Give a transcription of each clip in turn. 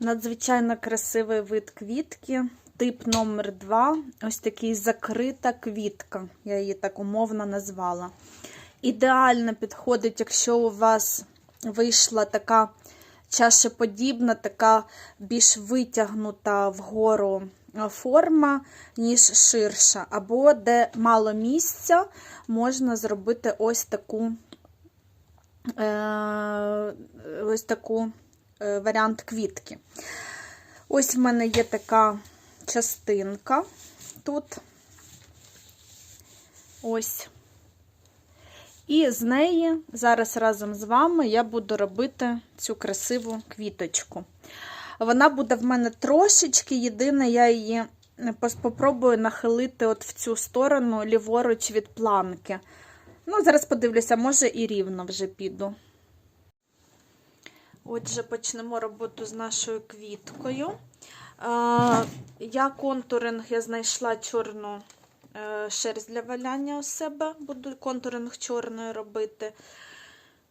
Надзвичайно красивий вид квітки, тип номер 2 Ось такий закрита квітка. Я її так умовно назвала. Ідеально підходить, якщо у вас вийшла така чашеподібна, така більш витягнута вгору форма, ніж ширша. Або де мало місця, можна зробити ось таку. Е, ось таку варіант квітки. Ось в мене є така частинка тут. Ось. І з неї зараз разом з вами я буду робити цю красиву квіточку. Вона буде в мене трошечки, єдине, я її спробую нахилити от в цю сторону, ліворуч від планки. Ну, зараз подивлюся, може і рівно вже піду. Отже, почнемо роботу з нашою квіткою. Я контуринг, я знайшла чорну шерсть для валяння у себе, буду контуринг чорною робити.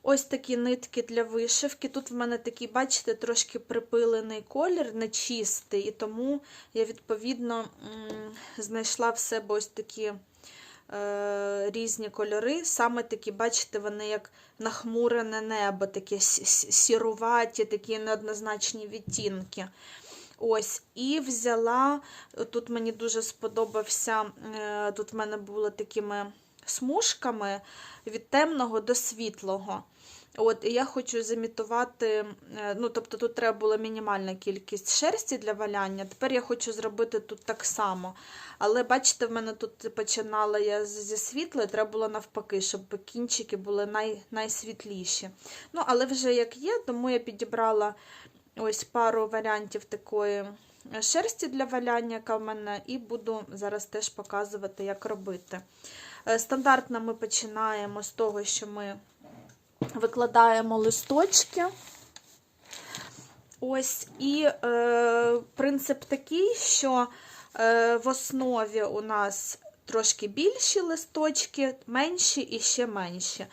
Ось такі нитки для вишивки. Тут в мене такий, бачите, трошки припилений колір, нечистий, і тому я, відповідно, знайшла в себе ось такі е, різні кольори. Саме такі, бачите, вони як нахмурене небо, такі сіруваті, такі неоднозначні відтінки. Ось, І взяла, тут мені дуже сподобався, е, тут в мене були такими смужками від темного до світлого. От, І я хочу замітувати, е, ну, тобто тут треба була мінімальна кількість шерсті для валяння. Тепер я хочу зробити тут так само. Але бачите, в мене тут починала я зі світла, треба було навпаки, щоб кінчики були най, найсвітліші. Ну, Але вже як є, тому я підібрала ось пару варіантів такої шерсті для валяння, яка в мене, і буду зараз теж показувати, як робити. Е, стандартно ми починаємо з того, що ми викладаємо листочки. Ось, і е, принцип такий, що е, в основі у нас трошки більші листочки, менші і ще менші.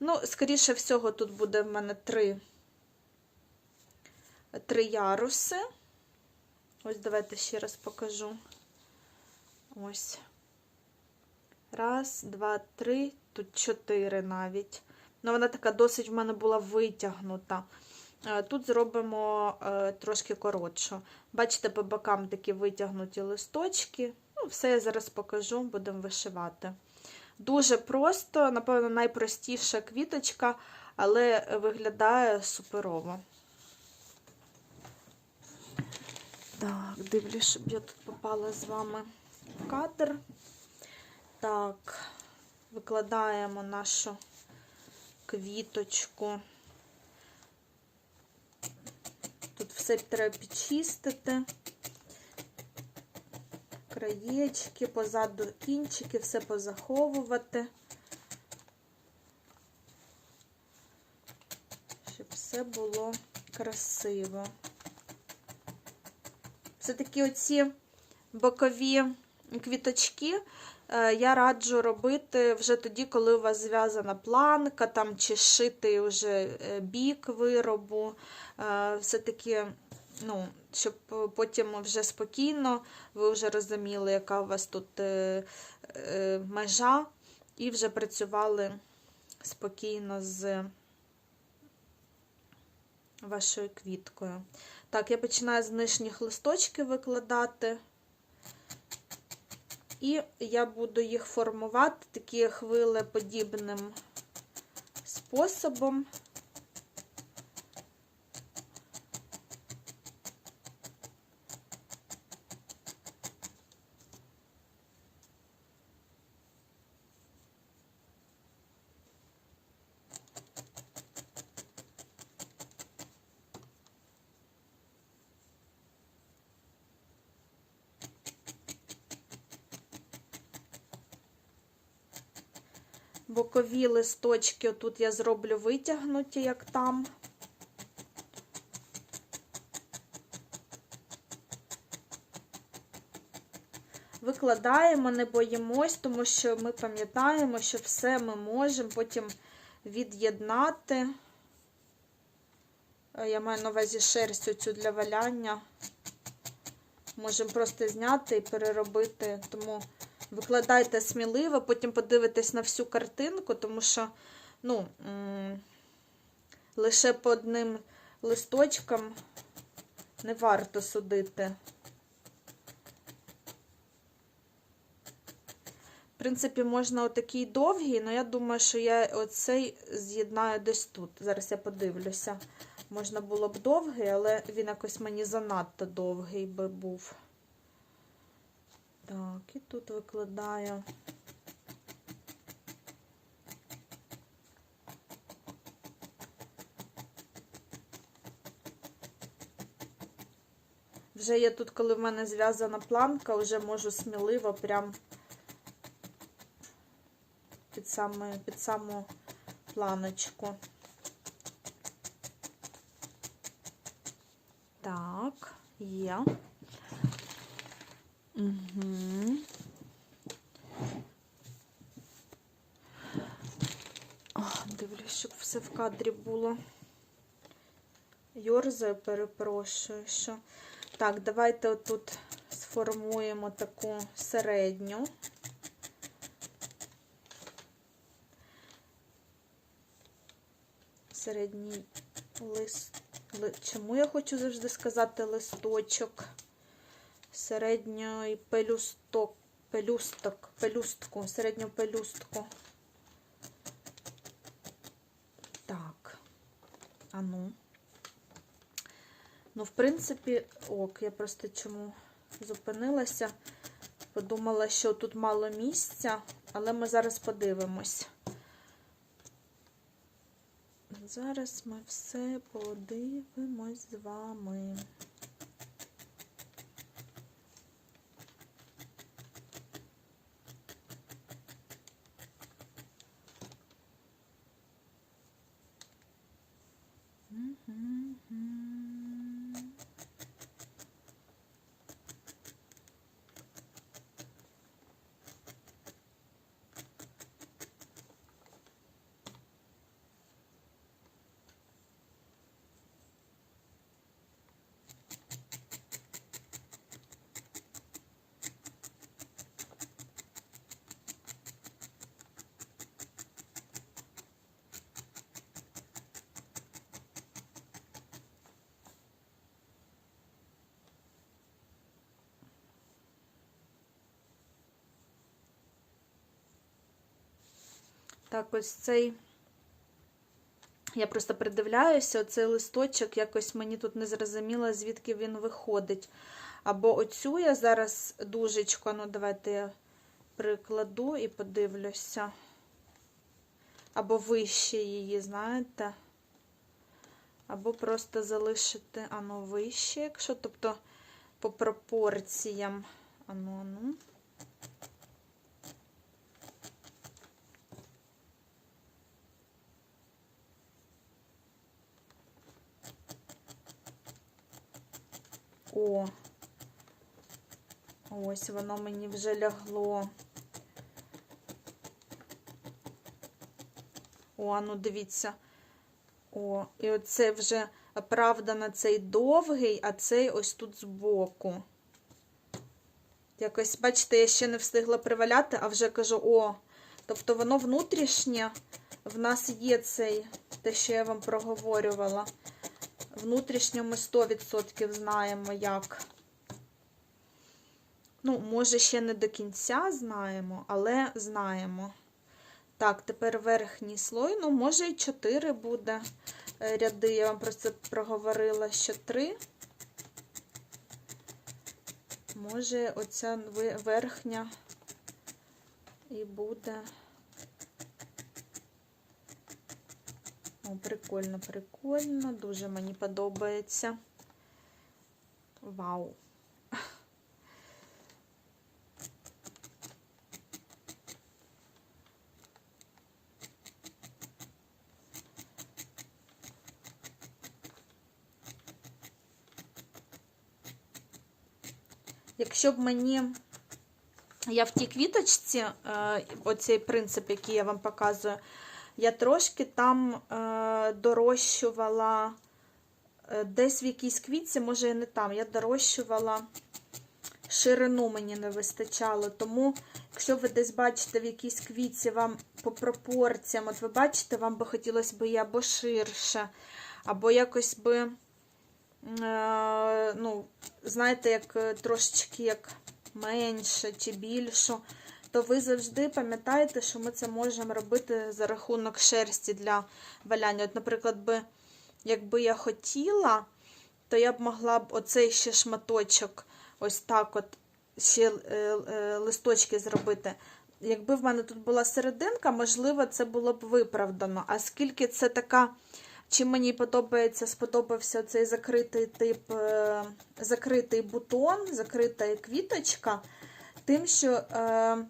Ну, скоріше всього, тут буде в мене три, три яруси. Ось, давайте ще раз покажу. Ось. Раз, два, три, тут чотири навіть. Ну, вона така досить в мене була витягнута. Е, тут зробимо е, трошки коротшу. Бачите, по бокам такі витягнуті листочки. Ну, Все я зараз покажу, будемо вишивати. Дуже просто, напевно, найпростіша квіточка, але виглядає суперово. Так, дивлюсь, щоб я тут попала з вами в кадр. Так, викладаємо нашу квіточку. Тут все треба підчистити, краєчки, позаду кінчики, все позаховувати, щоб все було красиво. Все таки оці бокові квіточки. Е, я раджу робити вже тоді, коли у вас зв'язана планка, там чи шитий вже е, бік виробу. Е, Все-таки, ну, щоб потім вже спокійно ви вже розуміли, яка у вас тут межа, і вже працювали спокійно з вашою квіткою. Так, я починаю з нижніх листочків викладати. І я буду їх формувати такі хвилеподібним способом. Бокові листочки тут я зроблю витягнуті, як там. Викладаємо, не боїмось, тому що ми пам'ятаємо, що все ми можемо потім від'єднати Е, Я маю на увазі шерсть оцю для валяння. Можемо просто зняти і переробити. Тому викладайте сміливо, потім подивитесь на всю картинку, тому що ну, лише по одним листочкам не варто судити. В принципі, можна отакий довгий, але я думаю, що я оцей з'єднаю десь тут. Зараз я подивлюся. Можна було б довгий, але він якось мені занадто довгий би був. Так, і тут викладаю. Вже я тут, коли в мене зв'язана планка, вже можу сміливо прям під саме, під саму планочку. Так, є. Дивлюсь, щоб все в кадрі було. Йорзаю, перепрошую, що. Так, давайте отут сформуємо таку середню. Середній лист. Чому я хочу завжди сказати листочок? Середньої пелюсток, пелюсток, пелюстку, середню пелюстку. Так. А ну. Ну, в принципі, ок, я просто чому зупинилася. Подумала, що тут мало місця, але ми зараз подивимось. Зараз ми все подивимось з вами. Так, ось цей. Я просто придивляюся, цей листочок якось мені тут не зрозуміло, звідки він виходить. Або оцю я зараз дужечку, ну давайте я прикладу і подивлюся. Або вище її, знаєте. Або просто залишити, ану, вище, якщо, тобто по пропорціям. Ану, ану. О, ось воно мені вже лягло. О, ну дивіться. О, і оце вже оправдано цей довгий, а цей ось тут збоку. Якось, бачите, я ще не встигла приваляти, а вже кажу, о, тобто воно внутрішнє, в нас є цей, те, що я вам проговорювала. Внутрішньо ми 100% знаємо, як. Ну, може, ще не до кінця знаємо, але знаємо. Так, тепер верхній слой, ну, може, і 4 буде е, ряди. Я вам про це проговорила, що 3. Може, оця верхня і буде. О, прикольно, прикольно. Дуже мені подобається. Вау. Якщо б мені я в тій квіточці, е, оцей принцип, який я вам показую, я трошки там е, дорощувала Е, Десь в якійсь квітці, може і не там. Я дорощувала ширину мені не вистачало. Тому, якщо ви десь бачите в якійсь квітці вам по пропорціям, от ви бачите, вам би хотілося б її або ширше, або якось би, е, ну, знаєте, як е, трошечки як менше чи більшу, то ви завжди пам'ятаєте, що ми це можемо робити за рахунок шерсті для валяння. От, наприклад, би, якби я хотіла, то я б могла б оцей ще шматочок, ось так от ще е, е, листочки зробити. Якби в мене тут була серединка, можливо, це було б виправдано. А скільки це така, чим мені подобається, сподобався цей закритий тип, е, закритий бутон, закрита квіточка, тим, що е,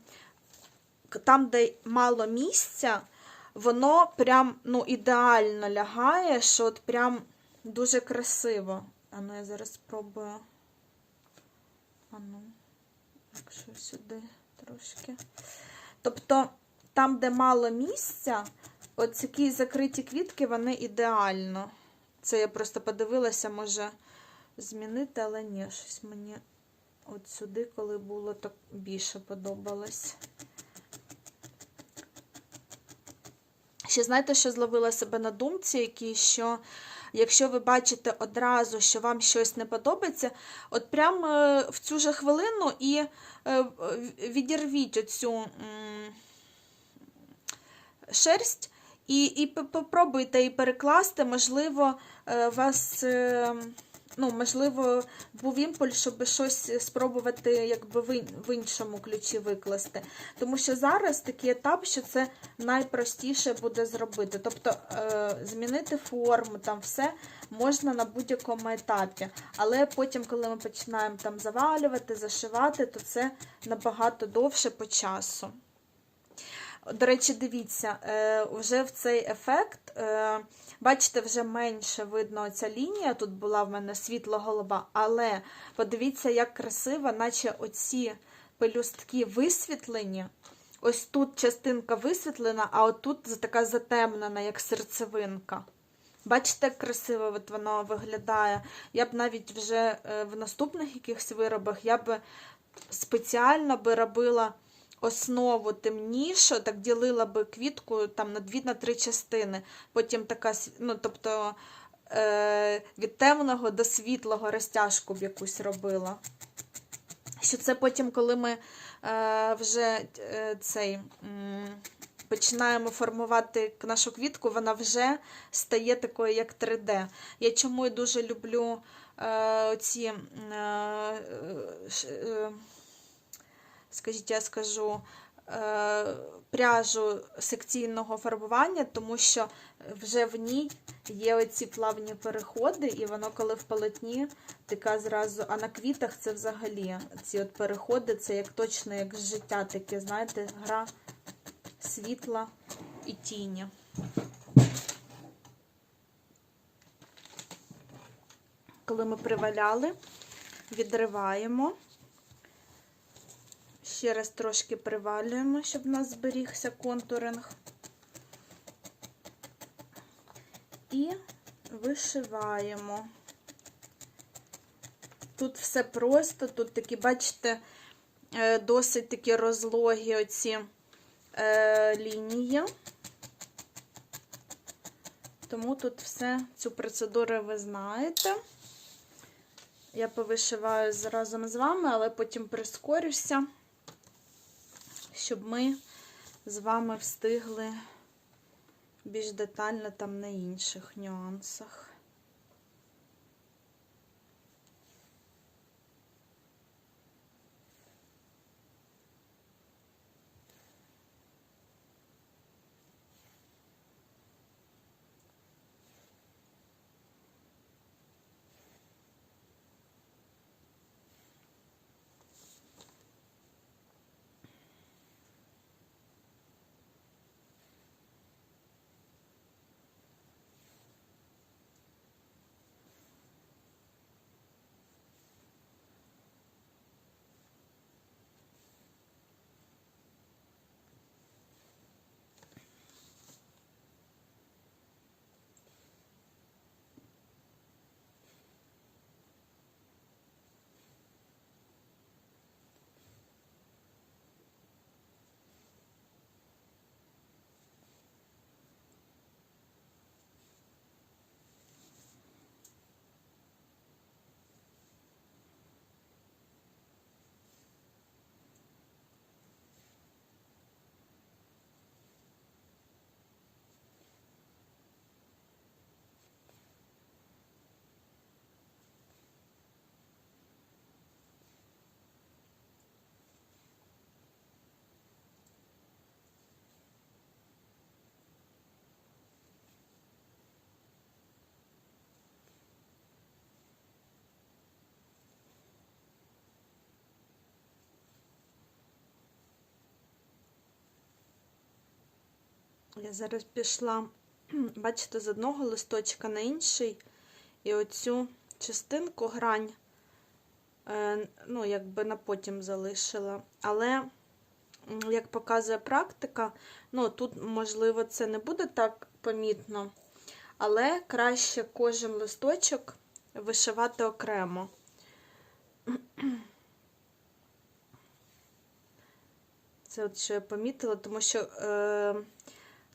там, де мало місця, воно прям ну, ідеально лягає, що от прям дуже красиво. А ну я зараз спробую. А ну, якщо сюди трошки. Тобто, там, де мало місця, такі закриті квітки, вони ідеально. Це я просто подивилася, може змінити, але ні, щось мені от сюди, коли було, так більше подобалось. Ще знаєте, що зловила себе на думці, які, що якщо ви бачите одразу, що вам щось не подобається, от прямо е, в цю же хвилину і е, відірвіть оцю шерсть і, і попробуйте її перекласти, можливо, е, вас. Ну, можливо, був імпульс, щоб щось спробувати якби в в іншому ключі викласти. Тому що зараз такий етап, що це найпростіше буде зробити. Тобто е, змінити форму, там все можна на будь-якому етапі. Але потім, коли ми починаємо там завалювати, зашивати, то це набагато довше по часу. До речі, дивіться, е, вже в цей ефект, е, бачите, вже менше видно ця лінія. Тут була в мене світло-голуба, але подивіться, як красиво, наче оці пелюстки висвітлені. Ось тут частинка висвітлена, а отут така затемнена, як серцевинка. Бачите, як красиво от воно виглядає. Я б навіть вже е, в наступних якихось виробах я б спеціально би робила основу темнішу, так ділила би квітку там на дві на три частини. Потім така, ну, тобто е, від темного до світлого розтяжку б якусь робила. Що це потім, коли ми е, вже е, цей. Починаємо формувати нашу квітку, вона вже стає такою, як 3D. Я чому і дуже люблю е, ці, е, е, скажіть, я скажу, е, пряжу секційного фарбування, тому що вже в ній є оці плавні переходи, і воно, коли в полотні, така зразу, а на квітах це взагалі ці от переходи, це як точно як життя таке, знаєте, гра світла і тіні. Коли ми приваляли, відриваємо. Ще раз трошки привалюємо, щоб у нас зберігся контуринг. І вишиваємо. Тут все просто, тут такі, бачите, е, досить такі розлогі оці е, лінії. Тому тут все, цю процедуру ви знаєте. Я повишиваю разом з вами, але потім прискорюся, щоб ми з вами встигли більш детально там на інших нюансах. Я зараз пішла, бачите, з одного листочка на інший, і оцю частинку грань, е, ну, якби на потім залишила. Але, як показує практика, ну, тут, можливо, це не буде так помітно, але краще кожен листочок вишивати окремо. Це от що я помітила, тому що е,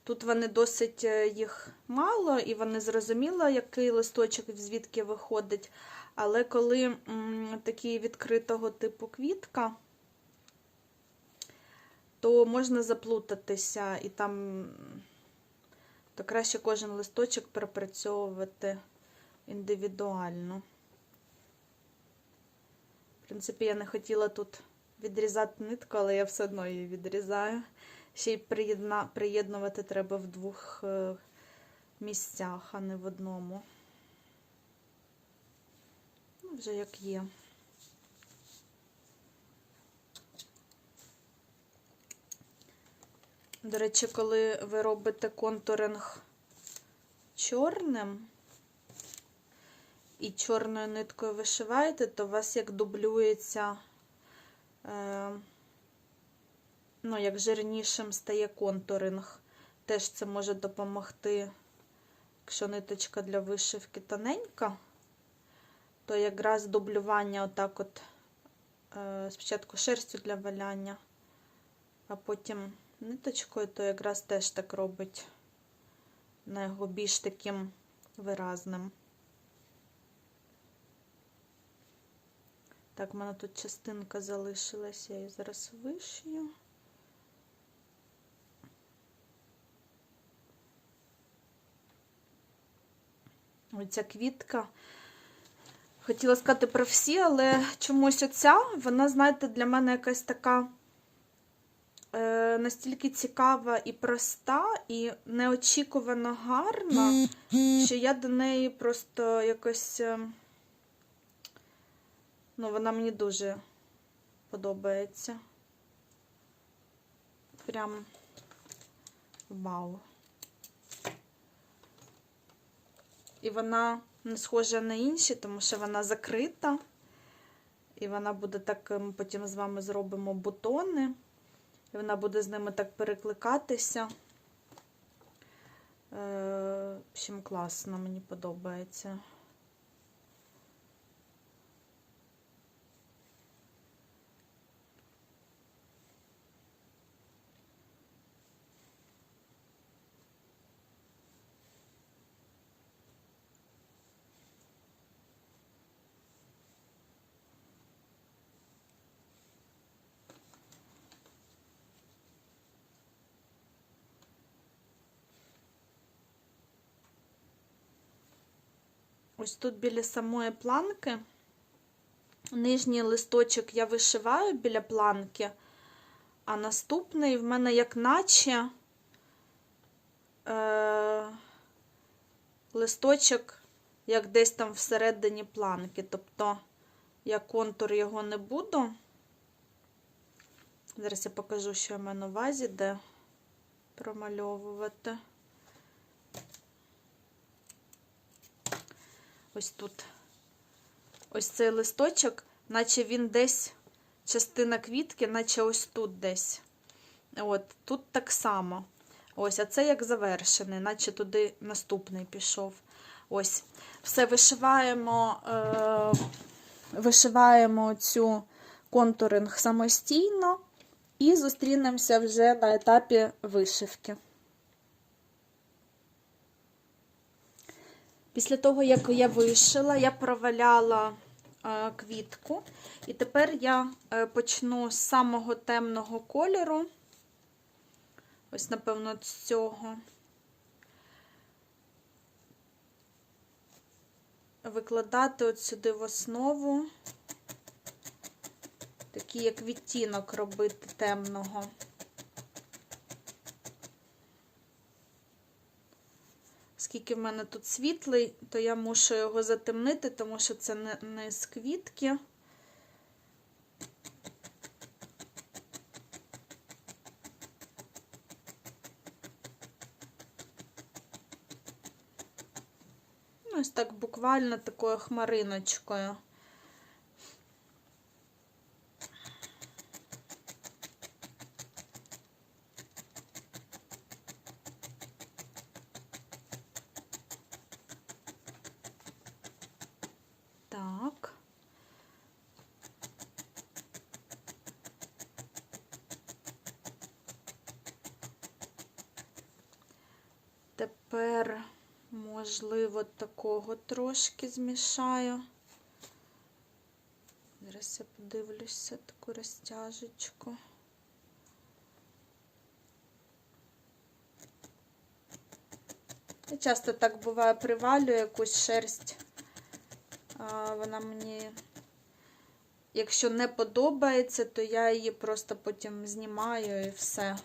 тут вони досить е, їх мало, і вони зрозуміло, який листочок звідки виходить. Але коли м, такі відкритого типу квітка, то можна заплутатися і там то краще кожен листочок пропрацьовувати індивідуально. В принципі, я не хотіла тут відрізати нитку, але я все одно її відрізаю. Ще й приєдна... приєднувати треба в двох е, місцях, а не в одному. Ну, вже як є. До речі, коли ви робите контуринг чорним і чорною ниткою вишиваєте, то у вас як дублюється, е, ну, як жирнішим стає контуринг. Теж це може допомогти, якщо ниточка для вишивки тоненька, то якраз дублювання отак от е, спочатку шерстю для валяння, а потім ниточкою, то якраз теж так робить на його більш таким виразним. Так, в мене тут частинка залишилась, я її зараз вишию. Оця квітка. Хотіла сказати про всі, але чомусь оця, вона, знаєте, для мене якась така е, настільки цікава і проста, і неочікувано гарна, що я до неї просто якось. Е, ну, вона мені дуже подобається. Прям вау. І вона не схожа на інші, тому що вона закрита. І вона буде так, ми потім з вами зробимо бутони. І вона буде з ними так перекликатися. Всім класно, мені подобається. Ось тут біля самої планки. Нижній листочок я вишиваю біля планки, а наступний в мене як наче е, листочок, як десь там всередині планки. Тобто я контур його не буду. Зараз я покажу, що я маю на увазі, де промальовувати. Ось тут. Ось цей листочок, наче він десь, частина квітки, наче ось тут десь. От, Тут так само. Ось, а це як завершений, наче туди наступний пішов. Ось. Все вишиваємо, е, вишиваємо цю контуринг самостійно і зустрінемося вже на етапі вишивки. Після того, як я вишила, я проваляла е, квітку, і тепер я е, почну з самого темного кольору, ось, напевно, з цього, викладати от сюди в основу, такий як відтінок робити темного. оскільки в мене тут світлий, то я мушу його затемнити, тому що це не, не з квітки. Ну, ось так буквально такою хмариночкою. Такого трошки змішаю. Зараз я подивлюся таку розтяжечку. Я часто так буває, привалюю якусь шерсть. Вона мені, якщо не подобається, то я її просто потім знімаю і все.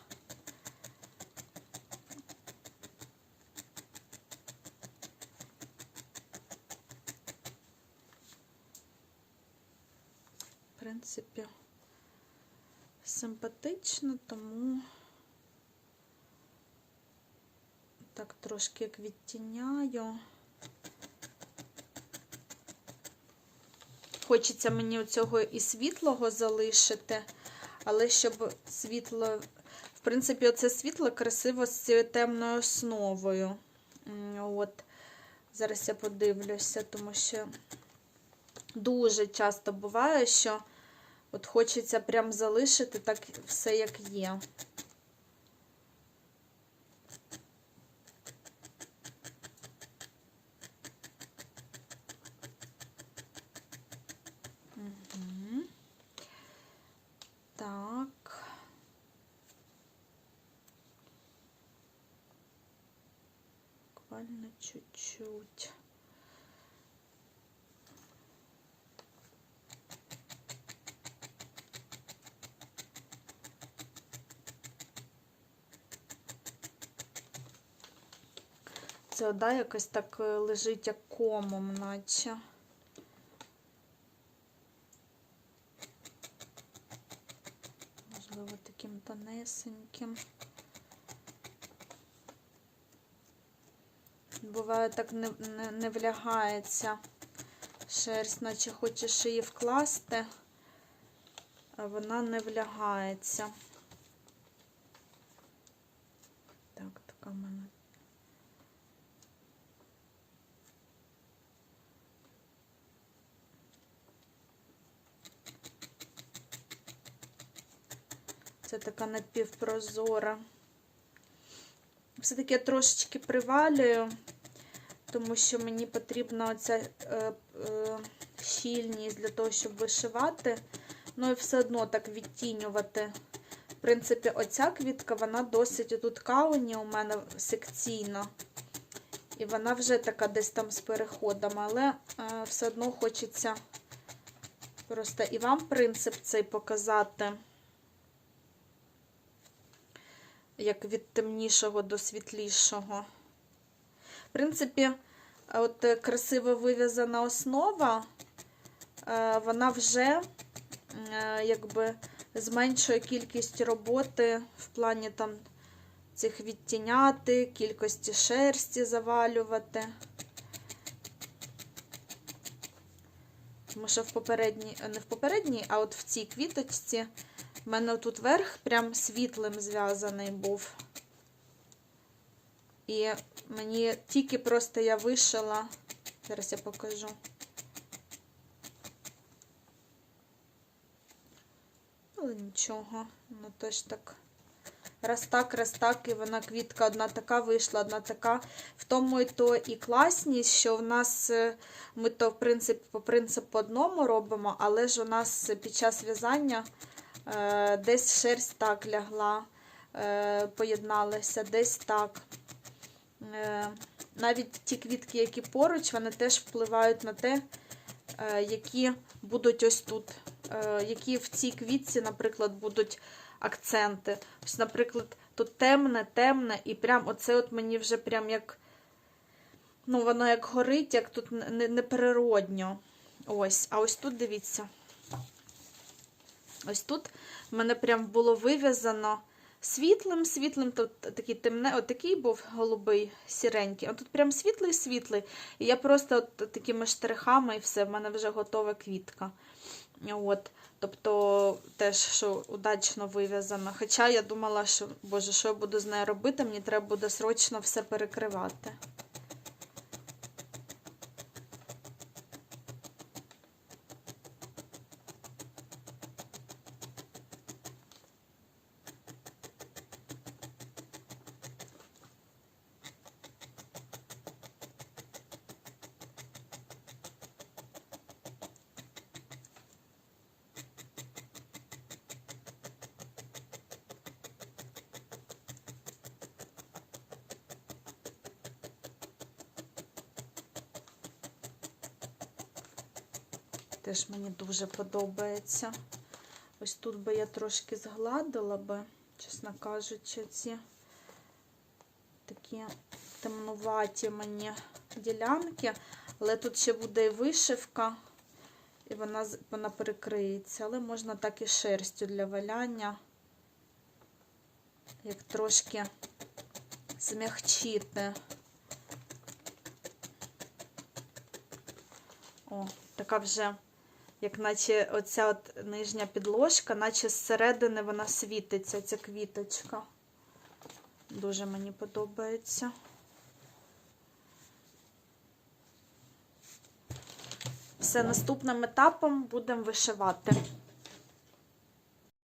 В принципі, симпатично, тому так трошки як відтіняю. Хочеться мені цього і світлого залишити, але щоб світло, в принципі, оце світло красиво з цією темною основою. От. Зараз я подивлюся, тому що дуже часто буває, що от хочеться прям залишити так все, як є. Так. Чуть-чуть. Це вода якось так е, лежить як комом, наче. Можливо, таким тонесеньким. Буває, так не, не, не влягається шерсть, наче хочеш її вкласти, а вона не влягається. Так, така в мене. Це така напівпрозора. Все-таки я трошечки привалюю, тому що мені потрібна оця е, е, щільність для того, щоб вишивати. Ну і все одно так відтінювати. В принципі, оця квітка, вона досить тут кауні у мене секційна. І вона вже така десь там з переходами, але е, все одно хочеться просто і вам принцип цей показати як від темнішого до світлішого. В принципі, от е, красиво вив'язана основа, е, вона вже е, якби зменшує кількість роботи в плані там цих відтіняти, кількості шерсті завалювати. Тому що в попередній, не в попередній, а от в цій квіточці у мене тут верх прям світлим зв'язаний був. І мені тільки просто я вишила, зараз я покажу. Але нічого, ну теж так. Раз так, раз так, і вона квітка одна така вийшла, одна така. В тому і то і класність, що в нас е, ми то, в принципі, по принципу одному робимо, але ж у нас під час в'язання десь шерсть так лягла, е, поєдналася, десь так. Е, навіть ті квітки, які поруч, вони теж впливають на те, е, які будуть ось тут, е, які в цій квітці, наприклад, будуть акценти. Ось, наприклад, тут темне, темне, і прям оце от мені вже прям як, ну, воно як горить, як тут не- неприродньо. Ось, а ось тут дивіться. Ось тут в мене прям було вив'язано світлим, світлим, тут такий темне, от такий був голубий, сіренький. А тут прям світлий, світлий. І я просто от такими штрихами і все, в мене вже готова квітка. От. Тобто теж, що удачно вив'язано. Хоча я думала, що, боже, що я буду з нею робити, мені треба буде срочно все перекривати. Теж мені дуже подобається. Ось тут би я трошки згладила би, чесно кажучи, ці такі темнуваті мені ділянки. Але тут ще буде і вишивка, і вона, вона перекриється. Але можна так і шерстю для валяння, як трошки змягчити. О, така вже, як наче оця от нижня підложка, наче зсередини вона світиться, ця квіточка. Дуже мені подобається. Все, наступним етапом будемо вишивати.